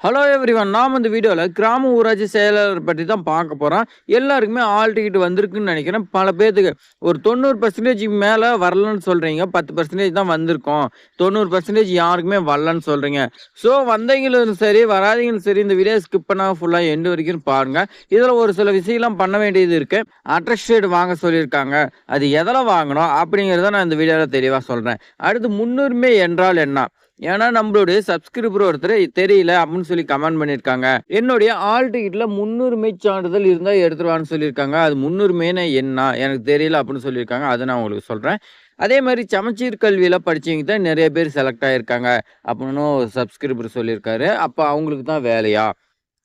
Hello everyone நாம் இந்த வீடியோவில் கிராம ஊராட்சி செயலாளர் பற்றி தான் பார்க்க போகிறோம் எல்லாருக்குமே ஆல் டிக்கெட் வந்திருக்குன்னு நினைக்கிறேன். பல பேர்த்துக்கு ஒரு தொண்ணூறு பர்சன்டேஜ் மேலே வரலன்னு சொல்கிறீங்க பத்து பர்சன்டேஜ் தான் வந்திருக்கோம். தொண்ணூறு பர்சன்டேஜ் யாருக்குமே வரலன்னு சொல்கிறீங்க ஸோ வந்தவங்களும் சரி வராதவங்களும் சரி இந்த வீடியோ ஸ்கிப் பண்ணால் ஃபுல்லாக எண்டு வரைக்கும் பாருங்கள் இதில் ஒரு சில விஷயம்லாம் பண்ண வேண்டியது இருக்குது அட்ரஸ்டேட் வாங்க சொல்லியிருக்காங்க. அது எதில் வாங்கணும் அப்படிங்கிறத நான் இந்த வீடியோவில் தெளிவாக சொல்கிறேன் அடுத்து முன்னுரிமை என்றால் என்ன? ஏன்னா நம்மளுடைய சப்ஸ்கிரிபர் ஒருத்தர் தெரியல அப்படின்னு சொல்லி கமெண்ட் பண்ணியிருக்காங்க என்னுடைய ஆல் டிக்கெட்ல முன்னுரிமை சான்றிதழ் இருந்தால் எடுத்துருவான்னு சொல்லியிருக்காங்க அது முன்னுரிமைன்னு என்ன? எனக்கு தெரியல அப்படின்னு சொல்லியிருக்காங்க அதை நான் உங்களுக்கு சொல்கிறேன் அதே மாதிரி சமச்சீர் கல்வியில் படித்தவங்க தான் நிறைய பேர் செலக்ட் ஆகியிருக்காங்க அப்படின்னு சப்ஸ்கிரிபர் சொல்லியிருக்காரு அப்போ அவங்களுக்கு தான் வேலையா?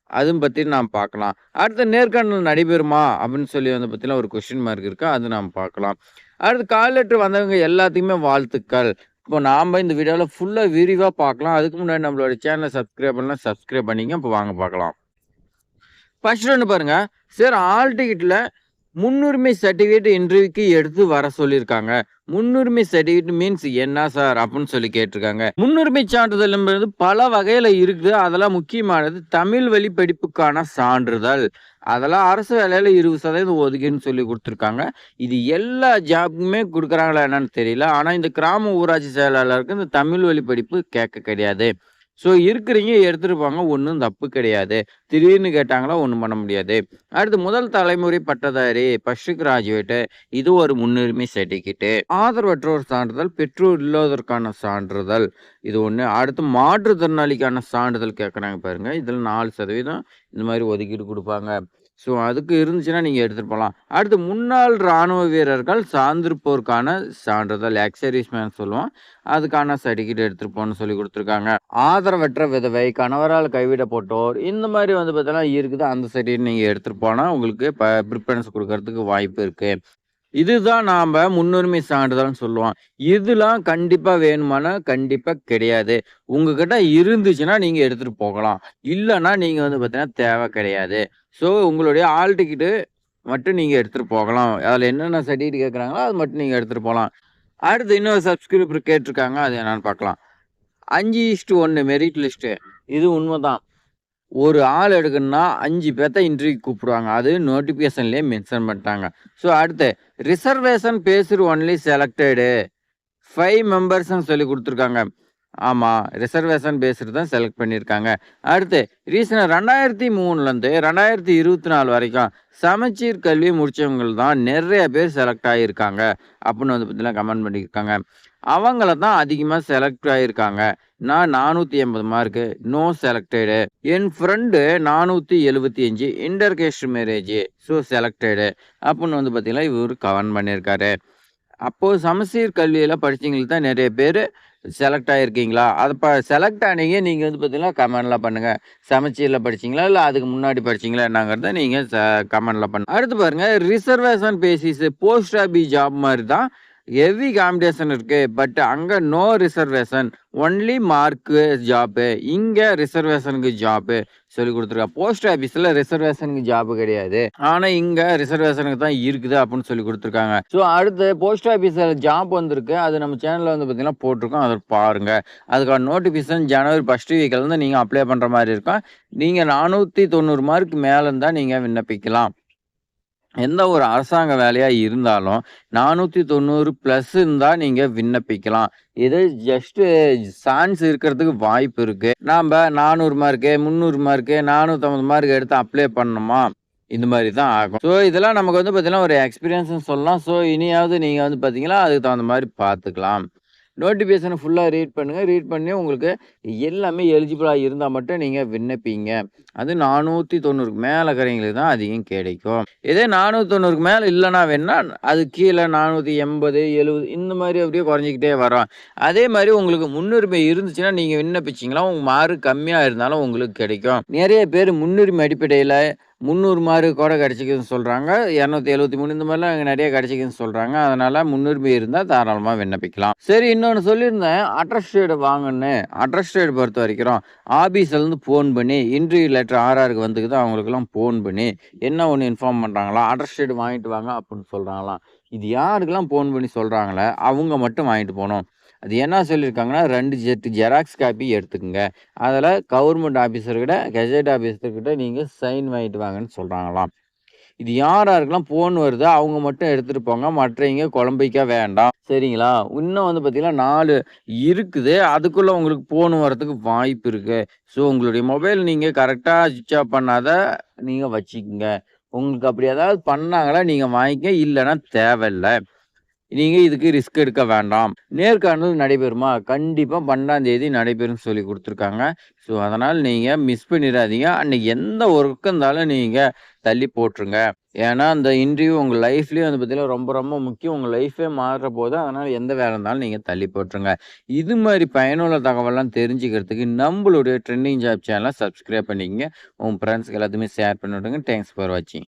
அதுவும் பற்றி நாம் பார்க்கலாம். அடுத்த நேர்காணல் நடைபெறுமா? அப்படின்னு சொல்லி வந்து பற்றிலாம் ஒரு கொஷின் மார்க் இருக்குது அது நாம் பார்க்கலாம். அடுத்து கால் லெட்டர் வந்தவங்க எல்லாத்துக்குமே வாழ்த்துக்கள். இப்போ நாம் இந்த வீடியோவில் ஃபுல்லாக விரிவாக பார்க்கலாம். அதுக்கு முன்னாடி நம்மளோட சேனலை சப்ஸ்கிரைப் பண்ணலாம் சப்ஸ்கிரைப் பண்ணிங்க இப்போ வாங்க பார்க்கலாம். ஃபர்ஸ்ட் ஒன்று பாருங்கள் சார் ஆல் டிக்கெட்டில் முன்னுரிமை சர்டிஃபிகேட் இன்டர்வியூக்கு எடுத்து வர சொல்லியிருக்காங்க. முன்னுரிமை சர்டிஃபிகேட் மீன்ஸ் என்ன சார் அப்படின்னு சொல்லி கேட்டிருக்காங்க. முன்னுரிமை சான்றிதழ் என்பது பல வகையில் இருக்குது. அதெல்லாம் முக்கியமானது தமிழ் வழி படிப்புக்கான சான்றிதழ். அதெல்லாம் அரசு வேலையில் இருபது சதவீதம் ஒதுக்கின்னு சொல்லி கொடுத்துருக்காங்க. இது எல்லா ஜாப்புக்குமே கொடுக்குறாங்களா என்னன்னு தெரியல. ஆனால் இந்த கிராம ஊராட்சி செயலாளருக்கு இந்த தமிழ் வழி படிப்பு கேட்க கிடையாது. ஸோ இருக்கிறீங்க எடுத்துகிட்டு போங்க ஒன்றும் தப்பு கிடையாது. திடீர்னு கேட்டாங்களா ஒன்றும் பண்ண முடியாது. அடுத்து முதல் தலைமுறை பட்டதாரி ஃபர்ஸ்ட் கிராஜுவேட்டு இது ஒரு முன்னுரிமை சர்டிஃபிகேட்டு ஆதரவற்றோர் சான்றிதழ் பெற்றோர் இல்லாததற்கான சான்றிதழ். இது ஒன்று அடுத்து மாற்றுத்திறனாளிக்கான சான்றிதழ் கேட்குறாங்க பாருங்கள் இதில் நாலு சதவீதம் இந்த மாதிரி ஒதுக்கீடு கொடுப்பாங்க. ஸோ அதுக்கு இருந்துச்சுன்னா நீங்கள் எடுத்துகிட்டு போகலாம் அடுத்து முன்னாள் இராணுவ வீரர்கள் சார்ந்திருப்போருக்கான சான்றிதழ் எக்ஸரிஸ்மேன் சொல்லுவோம். அதுக்கான சர்டிஃபிகேட் எடுத்துகிட்டு போகணும்னு சொல்லி கொடுத்துருக்காங்க. ஆதரவற்ற விதவை கணவரால் கைவிடப்பட்டோர் இந்த மாதிரி வந்து பார்த்தீங்கன்னா இருக்குது. அந்த சர்டிஃபிகேட் நீங்கள் எடுத்துகிட்டு போனால் உங்களுக்கு இப்போ ப்ரிஃபரன்ஸ் கொடுக்கறதுக்கு வாய்ப்பு இருக்குது இதுதான் நாம் முன்னுரிமை சான்றிதழ்னு சொல்லுவோம். இதெல்லாம் கண்டிப்பாக வேணுமானா கண்டிப்பாக கிடையாது. உங்ககிட்ட இருந்துச்சுன்னா நீங்கள் எடுத்துகிட்டு போகலாம். இல்லைன்னா நீங்கள் வந்து பார்த்தீங்கன்னா தேவை கிடையாது. ஸோ உங்களுடைய ஆல் டிக்கெட்டு மட்டும் நீங்கள் எடுத்துகிட்டு போகலாம். அதில் என்னென்ன சர்டிஃபிகேட் கேட்குறாங்களோ அது மட்டும் நீங்கள் எடுத்துகிட்டு போகலாம். அடுத்து இன்னொரு சப்ஸ்கிரிப்பர் கேட்டிருக்காங்க அது என்னென்னு பார்க்கலாம். அஞ்சு இஸ்ட்டு ஒன்று மெரிட் லிஸ்ட்டு இது உண்மைதான். ஒரு ஆள் எடுக்கணும்னா அஞ்சு பேர்த்த இன்டர்வியூ கூப்பிடுவாங்க. அது நோட்டிஃபிகேஷன்லேயே மென்ஷன் பண்ணிட்டாங்க. ஸோ அடுத்து ரிசர்வேஷன் பேசுகிற ஒன்லி செலக்டடு ஃபைவ் மெம்பர்ஸ்ன்னு சொல்லி கொடுத்துருக்காங்க. ஆமாம் ரிசர்வேஷன் பேஸ்டு தான் செலக்ட் பண்ணியிருக்காங்க. அடுத்து ரீசனாக ரெண்டாயிரத்தி மூணுலேருந்து ரெண்டாயிரத்தி இருபத்தி நாலு வரைக்கும் சமச்சீர் கல்வி முடித்தவங்க தான் நிறைய பேர் செலக்ட் ஆகியிருக்காங்க அப்படின்னு வந்து பற்றிலாம் கமெண்ட் பண்ணியிருக்காங்க. அவங்கள தான் அதிகமாக செலக்ட் ஆகியிருக்காங்க. நான் நானூற்றி எண்பது மார்க்கு நோ செலக்டடு என் ஃப்ரெண்டு நானூற்றி எழுபத்தி அஞ்சு இன்டர்கேஸ்ட் மேரேஜ் ஸோ செலக்டடு அப்படின்னு வந்து பார்த்திங்கன்னா இவர் கமெண்ட் பண்ணியிருக்காரு. அப்போது சமச்சீர் கல்வியில் படித்தவங்களுக்கு தான் நிறைய பேர் செலக்ட் ஆகிருக்கீங்களா அதை ப செலக்ட் ஆனீங்க நீங்கள் வந்து பார்த்தீங்கன்னா கமெண்டில் பண்ணுங்கள் சமச்சீரில் படிச்சிங்களா? இல்லை அதுக்கு முன்னாடி படிச்சிங்களா என்னங்கிறத நீங்கள் ச கமெண்டில் பண்ணுங்கள் அடுத்து பாருங்கள் reservation basis post office job மாதிரி தான் ஹெவி காம்படிஷன் இருக்குது பட் அங்கே no reservation only mark job இங்கே ரிசர்வேஷனுக்கு ஜாப்பு சொல்லி கொடுத்துருக்கா. போஸ்ட் ஆஃபீஸில் ரிசர்வேஷனுக்கு ஜாப்பு கிடையாது. ஆனால் இங்கே ரிசர்வேஷனுக்கு தான் இருக்குது அப்படின்னு சொல்லி கொடுத்துருக்காங்க. ஸோ அடுத்து போஸ்ட் ஆஃபீஸில் ஜாப் வந்திருக்கு. அது நம்ம சேனலில் வந்து பார்த்தீங்கன்னா போட்டிருக்கோம். அதை பாருங்கள் அதுக்கான நோட்டிஃபிகேஷன் ஜனவரி ஃபஸ்ட் வீக்கில் நீங்கள் அப்ளை பண்ணுற மாதிரி இருக்கும். நீங்கள் நானூற்றி தொண்ணூறு மார்க் மேலே இருந்தால் நீங்கள் விண்ணப்பிக்கலாம். எந்த ஒரு அரசாங்க வேலையாக இருந்தாலும் நானூற்றி தொண்ணூறு ப்ளஸ் இருந்தால் நீங்கள் விண்ணப்பிக்கலாம். இது ஜஸ்ட்டு சான்ஸ் இருக்கிறதுக்கு வாய்ப்பு இருக்குது நாம் நானூறு மார்க்கு முந்நூறு மார்க்கு நானூற்றம்பது மார்க் எடுத்து அப்ளை பண்ணணுமா? இந்த மாதிரி தான் ஆகும். ஸோ இதெல்லாம் நமக்கு வந்து பார்த்தீங்கன்னா ஒரு எக்ஸ்பீரியன்ஸ்னு சொல்லலாம். ஸோ இனியாவது நீங்கள் வந்து பார்த்தீங்கன்னா அதுக்கு தகுந்த மாதிரி பார்த்துக்கலாம். நோட்டிஃபிகேஷனை ஃபுல்லாக ரீட் பண்ணுங்கள் ரீட் பண்ணி உங்களுக்கு எல்லாமே எலிஜிபிளாக இருந்தால் மட்டும் நீங்கள் விண்ணப்பிங்க. அது நானூற்றி தொண்ணூறுக்கு மேலே இருக்கிறவங்களுக்கு தான் அதிகம் கிடைக்கும். இதே நானூற்றி தொண்ணூறுக்கு மேலே இல்லைனா வேணா அது கீழே நானூற்றி எண்பது எழுபது இந்த மாதிரி அப்படியே குறைஞ்சிக்கிட்டே வரும். அதே மாதிரி உங்களுக்கு முன்னுரிமை இருந்துச்சுன்னா நீங்கள் விண்ணப்பிச்சிங்களா உங்கள் மார்க் கம்மியாக இருந்தாலும் உங்களுக்கு கிடைக்கும். நிறைய பேர் முன்னுரிமை அடிப்படையில் முந்நூறு மார்க் கூட கிடச்சிக்குதுன்னு சொல்கிறாங்க இரநூத்தி எழுபத்தி மூணு இந்த மாதிரிலாம் அங்கே நிறைய கிடச்சிக்குதுன்னு சொல்கிறாங்க அதனால் முன்னுரிமை இருந்தால் தாராளமாக விண்ணப்பிக்கலாம். சரி இன்னொன்று சொல்லியிருந்தேன். அட்ரஸ்டேடு வாங்கன்னு. அட்ரஸ்டேடு பொறுத்த வரைக்கும் ஆஃபீஸ்லேருந்து ஃபோன் பண்ணி இன்டர்வியூ லெட்டர் ஆர்ஆருக்கு வந்துக்குது அவங்களுக்குலாம் ஃபோன் பண்ணி என்ன ஒன்று இன்ஃபார்ம் பண்ணுறாங்களா அட்ரஸ்டேடு வாங்கிட்டு வாங்க அப்படின்னு சொல்கிறாங்களாம் இது யாருக்கெல்லாம் ஃபோன் பண்ணி சொல்கிறாங்களே அவங்க மட்டும் வாங்கிட்டு போகணும். அது என்ன சொல்லியிருக்காங்கன்னா ரெண்டு ஜெட்டு ஜெராக்ஸ் காப்பி எடுத்துக்கோங்க. அதில் கவர்மெண்ட் ஆஃபீஸர்கிட்ட கெஜெட் ஆஃபீஸர்கிட்ட நீங்கள் சைன் வாங்கிட்டு வாங்கன்னு சொல்கிறாங்களாம் இது யார் யாருக்கெல்லாம் ஃபோன் வருதோ அவங்க மட்டும் எடுத்துகிட்டு போங்க. மற்றவங்க குழம்பிக்க வேண்டாம். சரிங்களா? இன்னும் வந்து பார்த்திங்கன்னா நாலு இருக்குது. அதுக்குள்ளே உங்களுக்கு ஃபோன் வரத்துக்கு வாய்ப்பு இருக்குது ஸோ உங்களுடைய மொபைல் நீங்கள் கரெக்டாக சுவிச் ஆஃப் பண்ணாத நீங்கள் வச்சுக்கோங்க. உங்களுக்கு அப்படி ஏதாவது பண்ணாங்களா நீங்கள் வாங்கிக்க இல்லைன்னா தேவையில்லை நீங்கள் இதுக்கு ரிஸ்க் எடுக்க வேண்டாம். நேர்காணல் நடைபெறுமா? கண்டிப்பாக பன்னெண்டாம் தேதி நடைபெறும்னு சொல்லி கொடுத்துருக்காங்க ஸோ, அதனால் நீங்கள் மிஸ் பண்ணிடாதீங்க அன்னைக்கு எந்த ஒர்க்கு இருந்தாலும் நீங்கள் தள்ளி போட்டுருங்க. ஏன்னா, அந்த இன்டர்வியூ உங்கள் லைஃப்லேயும் வந்து பார்த்தீங்கன்னா, ரொம்ப ரொம்ப முக்கியம். உங்கள் லைஃபே போகுது அதனால் எந்த வேலை இருந்தாலும் நீங்கள் தள்ளி போட்டுருங்க. இது மாதிரி பயனுள்ள தகவலாம் தெரிஞ்சுக்கிறதுக்கு நம்மளுடைய ட்ரெண்டிங் ஜாப் சேனலை சப்ஸ்கிரைப் பண்ணிக்கங்க. உங்கள் ஃப்ரெண்ட்ஸ்க்கு எல்லாத்துமே ஷேர் பண்ணிவிடுங்க தேங்க்ஸ் ஃபார் வாட்சிங்.